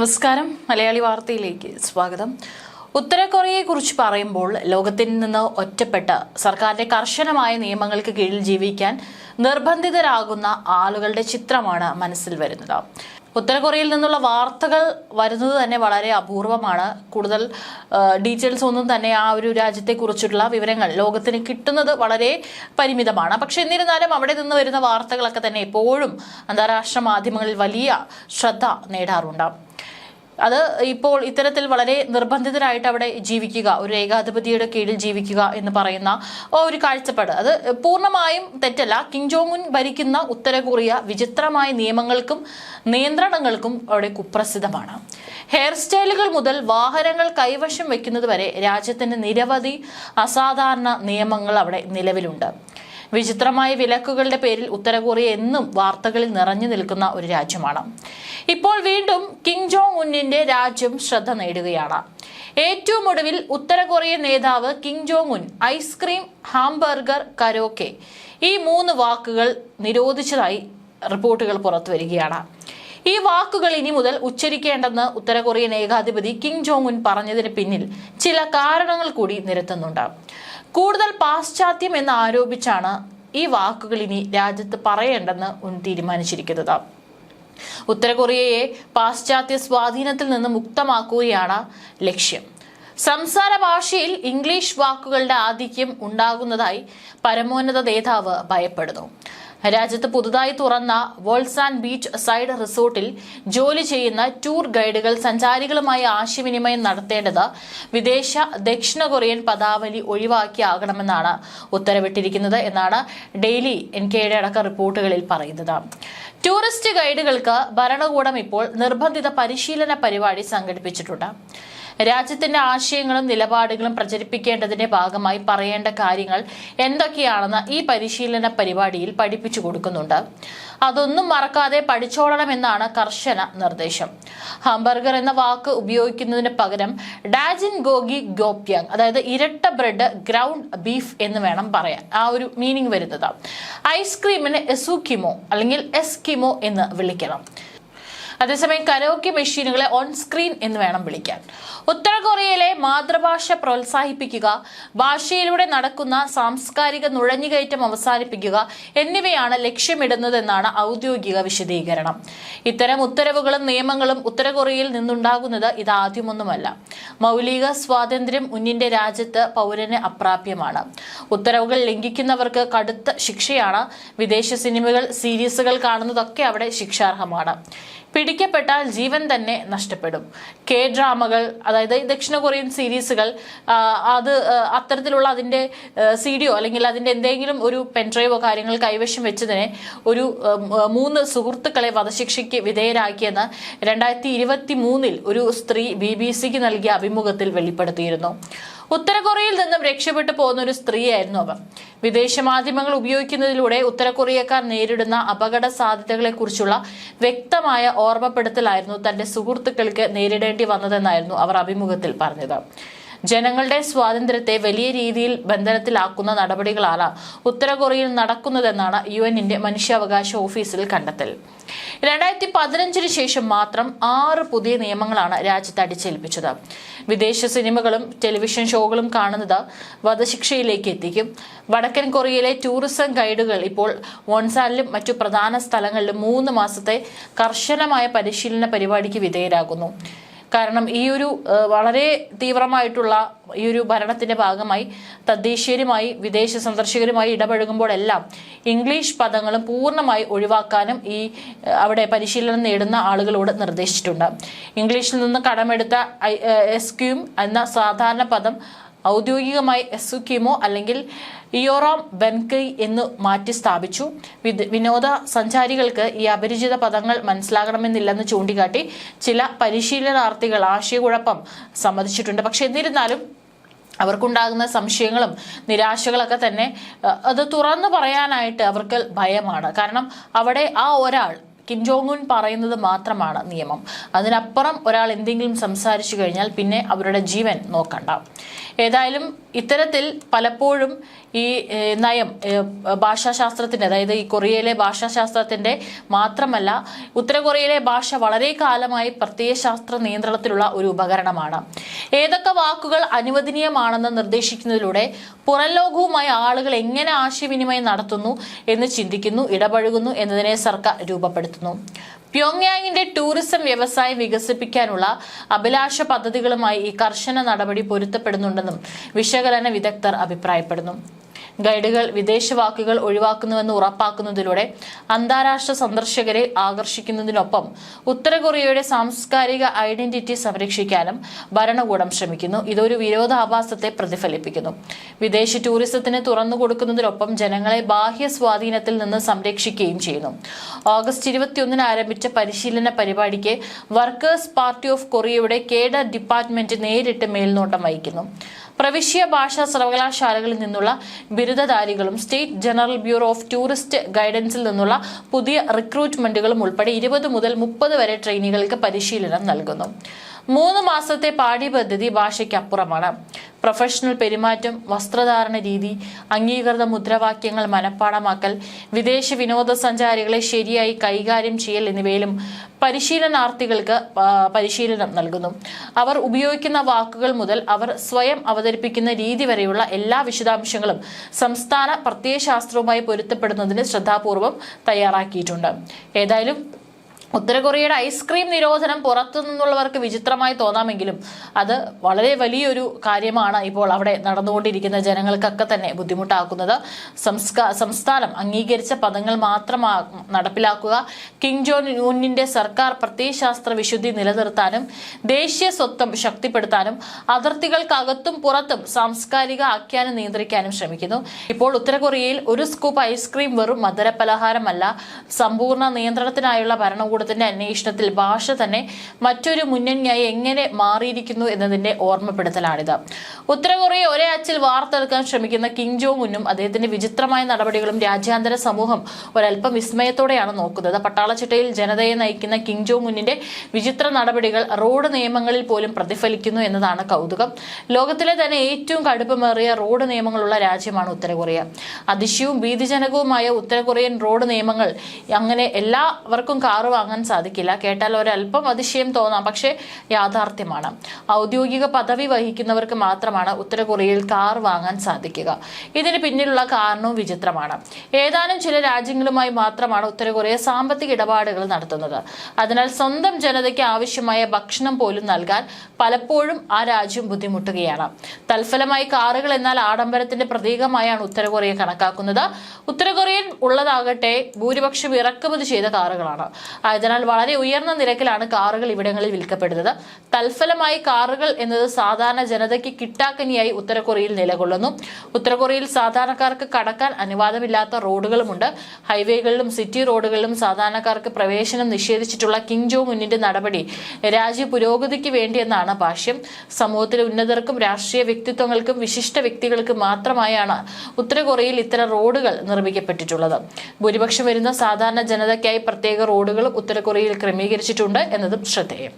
നമസ്കാരം. മലയാളി വാർത്തയിലേക്ക് സ്വാഗതം. ഉത്തര കൊറിയയെക്കുറിച്ച് പറയുമ്പോൾ ലോകത്തിൽ നിന്ന് ഒറ്റപ്പെട്ട സർക്കാരിന്റെ കർശനമായ നിയമങ്ങൾക്ക് കീഴിൽ ജീവിക്കാൻ നിർബന്ധിതരാകുന്ന ആളുകളുടെ ചിത്രമാണ് മനസ്സിൽ വരുന്നത്. ഉത്തര കൊറിയയിൽ നിന്നുള്ള വാർത്തകൾ വരുന്നത് തന്നെ വളരെ അപൂർവമാണ്. കൂടുതൽ ഡീറ്റെയിൽസ് ഒന്നും തന്നെ ആ ഒരു രാജ്യത്തെക്കുറിച്ചുള്ള വിവരങ്ങൾ ലോകത്തിന് കിട്ടുന്നത് വളരെ പരിമിതമാണ്. പക്ഷെ എന്നിരുന്നാലും അവിടെ നിന്ന് വരുന്ന വാർത്തകളൊക്കെ തന്നെ എപ്പോഴും അന്താരാഷ്ട്ര മാധ്യമങ്ങളിൽ വലിയ ശ്രദ്ധ നേടാറുണ്ട്. അത് ഇപ്പോൾ ഇത്തരത്തിൽ വളരെ നിർബന്ധിതരായിട്ട് അവിടെ ജീവിക്കുക ഒരു ഏകാധിപതിയുടെ കീഴിൽ ജീവിക്കുക എന്ന് പറയുന്ന ഒരു കാഴ്ചപ്പാട്. അത് പൂർണമായും തെറ്റല്ല. കിം ജോങ് ഉൻ ഭരിക്കുന്ന ഉത്തര കൊറിയ വിചിത്രമായ നിയമങ്ങൾക്കും നിയന്ത്രണങ്ങൾക്കും അവിടെ കുപ്രസിദ്ധമാണ്. ഹെയർ സ്റ്റൈലുകൾ മുതൽ വാഹനങ്ങൾ കൈവശം വെക്കുന്നത് വരെ രാജ്യത്തിന്റെ നിരവധി അസാധാരണ നിയമങ്ങൾ അവിടെ നിലവിലുണ്ട്. വിചിത്രമായ വിലക്കുകളുടെ പേരിൽ ഉത്തര കൊറിയ എന്നും വാർത്തകളിൽ നിറഞ്ഞു നിൽക്കുന്ന ഒരു രാജ്യമാണ്. ഇപ്പോൾ വീണ്ടും കിങ് ജോങ് ഉന്നിന്റെ രാജ്യം ശ്രദ്ധ നേടുകയാണ്. ഏറ്റവും ഒടുവിൽ ഉത്തര കൊറിയൻ നേതാവ് Kim Jong Un ice cream hamburger karaoke ഈ മൂന്ന് വാക്കുകൾ നിരോധിച്ചതായി റിപ്പോർട്ടുകൾ പുറത്തു വരികയാണ്. ഈ വാക്കുകൾ ഇനി മുതൽ ഉച്ചരിക്കേണ്ടെന്ന് ഉത്തര കൊറിയൻ ഏകാധിപതി കിം ജോങ് ഉൻ പറഞ്ഞതിന് പിന്നിൽ ചില കാരണങ്ങൾ കൂടി നിരത്തുന്നുണ്ട്. കൂടുതൽ പാശ്ചാത്യം എന്ന് ആരോപിച്ചാണ് ഈ വാക്കുകൾ ഇനി രാജ്യത്ത് പറയേണ്ടെന്ന് ഉൻ തീരുമാനിച്ചിരിക്കുന്നത്. ഉത്തര കൊറിയയെ പാശ്ചാത്യ സ്വാധീനത്തിൽ നിന്ന് മുക്തമാക്കുകയാണ് ലക്ഷ്യം. സംസാര ഭാഷയിൽ ഇംഗ്ലീഷ് വാക്കുകളുടെ ആധിക്യം ഉണ്ടാകുന്നതായി പരമോന്നത നേതാവ് ഭയപ്പെടുന്നു. രാജ്യത്ത് പുതുതായി തുറന്ന വോൾസാൻ ബീച്ച് സൈഡ് റിസോർട്ടിൽ ജോലി ചെയ്യുന്ന ടൂർ ഗൈഡുകൾ സഞ്ചാരികളുമായി ആശയവിനിമയം നടത്തേണ്ടത് വിദേശ ദക്ഷിണ കൊറിയൻ പദാവലി ഒഴിവാക്കിയാകണമെന്നാണ് ഉത്തരവിട്ടിരിക്കുന്നത് എന്നാണ് ഡെയിലി എൻ കെയുടെ അടക്ക റിപ്പോർട്ടുകളിൽ പറയുന്നത്. ടൂറിസ്റ്റ് ഗൈഡുകൾക്ക് ഭരണകൂടം ഇപ്പോൾ നിർബന്ധിത പരിശീലന പരിപാടി സംഘടിപ്പിച്ചിട്ടുണ്ട്. രാജ്യത്തിന്റെ ആശയങ്ങളും നിലപാടുകളും പ്രചരിപ്പിക്കേണ്ടതിന്റെ ഭാഗമായി പറയേണ്ട കാര്യങ്ങൾ എന്തൊക്കെയാണെന്ന് ഈ പരിശീലന പരിപാടിയിൽ പഠിപ്പിച്ചു കൊടുക്കുന്നുണ്ട്. അതൊന്നും മറക്കാതെ പഠിച്ചോളണമെന്നാണ് കർശന നിർദ്ദേശം. ഹംബർഗർ എന്ന വാക്ക് ഉപയോഗിക്കുന്നതിന് പകരം ഡാജിൻ ഗോഗി ഗോപ്യാങ് അതായത് ഇരട്ട ബ്രെഡ് ഗ്രൗണ്ട് ബീഫ് എന്ന് വേണം പറയാൻ. ആ ഒരു മീനിങ് വരുന്നത്. ഐസ്ക്രീമിന് എസുക്കിമോ അല്ലെങ്കിൽ എസ്കിമോ എന്ന് വിളിക്കണം. അതേസമയം കരോക്കി മെഷീനുകളെ ഓൺ സ്ക്രീൻ എന്ന് വേണം വിളിക്കാൻ. ഉത്തര കൊറിയയിലെ മാതൃഭാഷ പ്രോത്സാഹിപ്പിക്കുക ഭാഷയിലൂടെ നടക്കുന്ന സാംസ്കാരിക നുഴഞ്ഞുകയറ്റം അവസാനിപ്പിക്കുക എന്നിവയാണ് ലക്ഷ്യമിടുന്നതെന്നാണ് ഔദ്യോഗിക വിശദീകരണം. ഇത്തരം ഉത്തരവുകളും നിയമങ്ങളും ഉത്തര കൊറിയയിൽ നിന്നുണ്ടാകുന്നത് ഇതാദ്യമൊന്നുമല്ല. മൗലിക സ്വാതന്ത്ര്യം ഉന്നിന്റെ രാജ്യത്ത് പൗരന് അപ്രാപ്യമാണ്. ഉത്തരവുകൾ ലംഘിക്കുന്നവർക്ക് കടുത്ത ശിക്ഷയാണ്. വിദേശ സിനിമകൾ സീരീസുകൾ കാണുന്നതൊക്കെ അവിടെ ശിക്ഷാർഹമാണ്. പിടിക്കപ്പെട്ടാൽ ജീവൻ തന്നെ നഷ്ടപ്പെടും. കെ ഡ്രാമകൾ അതായത് ദക്ഷിണ കൊറിയൻ സീരീസുകൾ അത് അത്തരത്തിലുള്ള അതിന്റെ സി ഡിയോ അല്ലെങ്കിൽ അതിന്റെ എന്തെങ്കിലും ഒരു പെൻഡ്രൈവോ കാര്യങ്ങൾ കൈവശം വെച്ചതിനെ ഒരു മൂന്ന് സുഹൃത്തുക്കളെ വധശിക്ഷയ്ക്ക് വിധേയരാക്കിയെന്ന് രണ്ടായിരത്തി ഇരുപത്തി മൂന്നിൽ ഒരു സ്ത്രീ ബി ബി സിക്ക് നൽകിയ അഭിമുഖത്തിൽ വെളിപ്പെടുത്തിയിരുന്നു. ഉത്തര കൊറിയയിൽ നിന്നും രക്ഷപ്പെട്ടു പോകുന്ന ഒരു സ്ത്രീയായിരുന്നു അവർ വിദേശ മാധ്യമങ്ങൾ ഉപയോഗിക്കുന്നതിലൂടെ ഉത്തര കൊറിയക്കാർ നേരിടുന്ന അപകട സാധ്യതകളെക്കുറിച്ചുള്ള വ്യക്തമായ ഓർമ്മപ്പെടുത്തലായിരുന്നു തന്റെ സുഹൃത്തുക്കൾക്ക് നേരിടേണ്ടി വന്നതെന്നായിരുന്നു അവർ അഭിമുഖത്തിൽ പറഞ്ഞത്. ജനങ്ങളുടെ സ്വാതന്ത്ര്യത്തെ വലിയ രീതിയിൽ ബന്ധനത്തിലാക്കുന്ന നടപടികളാണ് ഉത്തര കൊറിയയിൽ നടക്കുന്നതെന്നാണ് യു എന്നിന്റെ മനുഷ്യാവകാശ ഓഫീസിൽ കണ്ടെത്തൽ. രണ്ടായിരത്തി പതിനഞ്ചിന് ശേഷം മാത്രം ആറ് പുതിയ നിയമങ്ങളാണ് രാജ്യത്ത് അടിച്ചേൽപ്പിച്ചത്. വിദേശ സിനിമകളും ടെലിവിഷൻ ഷോകളും കാണുന്നത് വധശിക്ഷയിലേക്ക് എത്തിക്കും. വടക്കൻ കൊറിയയിലെ ടൂറിസം ഗൈഡുകൾ ഇപ്പോൾ വോൺസാലിലും മറ്റു പ്രധാന സ്ഥലങ്ങളിലും മൂന്ന് മാസത്തെ കർശനമായ പരിശീലന പരിപാടിക്ക് വിധേയരാകുന്നു. കാരണം ഈ ഒരു വളരെ തീവ്രമായിട്ടുള്ള ഈ ഒരു ഭരണത്തിന്റെ ഭാഗമായി തദ്ദേശീയരുമായി വിദേശ സന്ദർശകരുമായി ഇടപഴകുമ്പോഴെല്ലാം ഇംഗ്ലീഷ് പദങ്ങളും പൂർണമായി ഒഴിവാക്കാനും ഈ അവിടെ പരിശീലനം നേടുന്ന ആളുകളോട് നിർദ്ദേശിച്ചിട്ടുണ്ട്. ഇംഗ്ലീഷിൽ നിന്ന് കടമെടുത്ത എസ്ക്യൂം എന്ന സാധാരണ പദം ഔദ്യോഗികമായി എസുക്കിമോ അല്ലെങ്കിൽ ഇയോറാം ബെൻകൈ എന്ന് മാറ്റി സ്ഥാപിച്ചു. വിനോദ സഞ്ചാരികൾക്ക് ഈ അപരിചിത പദങ്ങൾ മനസ്സിലാകണമെന്നില്ലെന്ന് ചൂണ്ടിക്കാട്ടി ചില പരിശീലനാർത്ഥികൾ ആശയക്കുഴപ്പം സമ്മതിച്ചിട്ടുണ്ട്. പക്ഷെ എന്നിരുന്നാലും അവർക്കുണ്ടാകുന്ന സംശയങ്ങളും നിരാശകളൊക്കെ തന്നെ അത് തുറന്നു പറയാനായിട്ട് അവർക്ക് ഭയമാണ്. കാരണം അവിടെ ആ ഒരാൾ കിം ഉൻ പറയുന്നത് മാത്രമാണ് നിയമം. അതിനപ്പുറം ഒരാൾ എന്തെങ്കിലും സംസാരിച്ചു കഴിഞ്ഞാൽ പിന്നെ അവരുടെ ജീവൻ നോക്കണ്ട. ഏതായാലും ഇത്തരത്തിൽ പലപ്പോഴും ഈ നയം ഭാഷാശാസ്ത്രത്തിന്റെ അതായത് ഈ കൊറിയയിലെ ഭാഷാശാസ്ത്രത്തിന്റെ മാത്രമല്ല ഉത്തര കൊറിയയിലെ ഭാഷ വളരെ കാലമായി പ്രത്യയശാസ്ത്ര നിയന്ത്രണത്തിലുള്ള ഒരു ഉപകരണമാണ്. ഏതൊക്കെ വാക്കുകൾ അനുവദനീയമാണെന്ന് നിർദ്ദേശിക്കുന്നതിലൂടെ പുറം ലോകവുമായി ആളുകൾ എങ്ങനെ ആശയവിനിമയം നടത്തുന്നു എന്ന് ചിന്തിക്കുന്നു ഇടപഴകുന്നു എന്നതിനെ സർക്കാർ രൂപപ്പെടുത്തുന്നു. പ്യോങ്യാങ്ങിന്റെ ടൂറിസം വ്യവസായം വികസിപ്പിക്കാനുള്ള അഭിലാഷ പദ്ധതികളുമായി ഈ കർശന നടപടി പൊരുത്തപ്പെടുന്നുണ്ടെന്നും വിശകലന വിദഗ്ധർ അഭിപ്രായപ്പെടുന്നു. ഗൈഡുകൾ വിദേശ വാക്കുകൾ ഒഴിവാക്കുന്നുവെന്ന് ഉറപ്പാക്കുന്നതിലൂടെ അന്താരാഷ്ട്ര സന്ദർശകരെ ആകർഷിക്കുന്നതിനൊപ്പം ഉത്തര കൊറിയയുടെ സാംസ്കാരിക ഐഡന്റിറ്റി സംരക്ഷിക്കാനും ഭരണകൂടം ശ്രമിക്കുന്നു. ഇതൊരു വിരോധാഭാസത്തെ പ്രതിഫലിപ്പിക്കുന്നു. വിദേശ ടൂറിസത്തിന് തുറന്നു കൊടുക്കുന്നതിനൊപ്പം ജനങ്ങളെ ബാഹ്യ സ്വാധീനത്തിൽ നിന്ന് സംരക്ഷിക്കുകയും ചെയ്യുന്നു. ഓഗസ്റ്റ് ഇരുപത്തിയൊന്നിന് ആരംഭിച്ച പരിശീലന പരിപാടിക്ക് വർക്കേഴ്സ് പാർട്ടി ഓഫ് കൊറിയയുടെ കേഡർ ഡിപ്പാർട്ട്മെന്റ് നേരിട്ട് മേൽനോട്ടം വഹിക്കുന്നു. പ്രവിശ്യ ഭാഷാ സർവകലാശാലകളിൽ നിന്നുള്ള ബിരുദധാരികളും State General Bureau of Tourist ഗൈഡൻസിൽ നിന്നുള്ള പുതിയ റിക്രൂട്ട്മെന്റുകളും ഉൾപ്പെടെ ഇരുപത് മുതൽ മുപ്പത് വരെ ട്രെയിനികൾക്ക് പരിശീലനം നൽകുന്നു. മൂന്ന് മാസത്തെ പാഠ്യപദ്ധതി ഭാഷയ്ക്കപ്പുറമാണ്. പ്രൊഫഷണൽ പെരുമാറ്റം വസ്ത്രധാരണ രീതി അംഗീകൃത മുദ്രാവാക്യങ്ങൾ മനഃപ്പാടമാക്കൽ വിദേശ വിനോദസഞ്ചാരികളെ ശരിയായി കൈകാര്യം ചെയ്യൽ എന്നിവയിലും പരിശീലനാർത്ഥികൾക്ക് പരിശീലനം നൽകുന്നു. അവർ ഉപയോഗിക്കുന്ന വാക്കുകൾ മുതൽ അവർ സ്വയം അവതരിപ്പിക്കുന്ന രീതി വരെയുള്ള എല്ലാ വിശദാംശങ്ങളും സംസ്ഥാന പ്രത്യയശാസ്ത്രവുമായി പൊരുത്തപ്പെടുന്നതിന് ശ്രദ്ധാപൂർവം തയ്യാറാക്കിയിട്ടുണ്ട്. ഏതായാലും ഉത്തര കൊറിയയുടെ ഐസ്ക്രീം നിരോധനം പുറത്തു നിന്നുള്ളവർക്ക് വിചിത്രമായി തോന്നാമെങ്കിലും അത് വളരെ വലിയൊരു കാര്യമാണ് ഇപ്പോൾ അവിടെ നടന്നുകൊണ്ടിരിക്കുന്ന ജനങ്ങൾക്കൊക്കെ തന്നെ ബുദ്ധിമുട്ടാക്കുന്നത്. സംസ്ഥാനം അംഗീകരിച്ച പദങ്ങൾ മാത്രം നടപ്പിലാക്കുക. കിങ് ജോൺ യൂണിന്റെ സർക്കാർ പ്രത്യയശാസ്ത്ര വിശുദ്ധി നിലനിർത്താനും ദേശീയ സ്വത്വം ശക്തിപ്പെടുത്താനും അതിർത്തികൾക്കകത്തും പുറത്തും സാംസ്കാരിക ആഖ്യാനം നിയന്ത്രിക്കാനും ശ്രമിക്കുന്നു. ഇപ്പോൾ ഉത്തര കൊറിയയിൽ ഒരു സ്കൂപ്പ് ഐസ്ക്രീം വെറും മധുരപലഹാരമല്ല സമ്പൂർണ നിയന്ത്രണത്തിനായുള്ള ഭരണകൂടത്തിന്റെ അന്വേഷണത്തിൽ ഭാഷ തന്നെ മറ്റൊരു മുന്നണിയായി എങ്ങനെ മാറിയിരിക്കുന്നു എന്നതിന്റെ ഓർമ്മപ്പെടുത്തലാണിത്. ഉത്തര കൊറിയ ഒരേ അച്ചിൽ വാർത്തെടുക്കാൻ ശ്രമിക്കുന്ന കിങ് ജോ മുന്നും അദ്ദേഹത്തിന്റെ വിചിത്രമായ നടപടികളും രാജ്യാന്തര സമൂഹം ഒരല്പം വിസ്മയത്തോടെയാണ് നോക്കുന്നത്. പട്ടാളച്ചിട്ടയിൽ ജനതയെ നയിക്കുന്ന കിങ് ജോ മുന്നിന്റെ വിചിത്ര നടപടികൾ റോഡ് നിയമങ്ങളിൽ പോലും പ്രതിഫലിക്കുന്നു എന്നതാണ് കൗതുകം. ലോകത്തിലെ തന്നെ ഏറ്റവും കടുപ്പമേറിയ റോഡ് നിയമങ്ങളുള്ള രാജ്യമാണ് ഉത്തര കൊറിയ അതിശയവും ഭീതിജനകവുമായ ഉത്തര കൊറിയൻ റോഡ് നിയമങ്ങൾ അങ്ങനെ എല്ലാവർക്കും കാറ് വാങ്ങാൻ സാധിക്കില്ല. കേട്ടാൽ ഒരല്പം അതിശയം തോന്നാം. പക്ഷേ യാഥാർത്ഥ്യമാണ്. ഔദ്യോഗിക പദവി വഹിക്കുന്നവർക്ക് മാത്രമാണ് ഉത്തര കൊറിയയിൽ കാർ വാങ്ങാൻ സാധിക്കുക. ഇതിന് പിന്നിലുള്ള കാരണവും വിചിത്രമാണ്. ഏതാനും ചില രാജ്യങ്ങളുമായി മാത്രമാണ് ഉത്തര കൊറിയ സാമ്പത്തിക ഇടപാടുകൾ നടത്തുന്നത്. അതിനാൽ സ്വന്തം ജനതയ്ക്ക് ആവശ്യമായ ഭക്ഷണം പോലും നൽകാൻ പലപ്പോഴും ആ രാജ്യം ബുദ്ധിമുട്ടുകയാണ്. തൽഫലമായി കാറുകൾ എന്നാൽ ആഡംബരത്തിന്റെ പ്രതീകമായാണ് ഉത്തര കൊറിയ കണക്കാക്കുന്നത്. ഉത്തര കൊറിയൻ ഉള്ളതാകട്ടെ ഭൂരിപക്ഷം ഇറക്കുമതി ചെയ്ത കാറുകളാണ്. ആയതിനാൽ വളരെ ഉയർന്ന നിരക്കിലാണ് കാറുകൾ ഇവിടങ്ങളിൽ വിൽക്കപ്പെടുന്നത്. തൽഫലമായി കാറുകൾ എന്നത് സാധാരണ ജനതയ്ക്ക് കിട്ടാക്കനിയായി ഉത്തര കൊറിയയിൽ നിലകൊള്ളുന്നു. ഉത്തര കൊറിയയിൽ സാധാരണക്കാർക്ക് കടക്കാൻ അനുവാദമില്ലാത്ത റോഡുകളുമുണ്ട്. ഹൈവേകളിലും സിറ്റി റോഡുകളിലും സാധാരണക്കാർക്ക് പ്രവേശനം നിഷേധിച്ചിട്ടുള്ള കിങ് ജോ മുന്നിന്റെ നടപടി രാജ്യ പുരോഗതിക്ക് വേണ്ടിയെന്നാണ് ഭാഷ്യം. സമൂഹത്തിലെ ഉന്നതർക്കും രാഷ്ട്രീയ വ്യക്തിത്വങ്ങൾക്കും വിശിഷ്ട വ്യക്തികൾക്കും മാത്രമായാണ് ഉത്തര കൊറിയയിൽ ഇത്തരം റോഡുകൾ നിർമ്മിക്കപ്പെട്ടിട്ടുള്ളത്. ഭൂരിപക്ഷം വരുന്ന സാധാരണ ജനതയ്ക്കായി പ്രത്യേക റോഡുകളും ഉത്തര കൊറിയയിൽ ക്രമീകരിച്ചിട്ടുണ്ട് എന്നതും ശ്രദ്ധേയം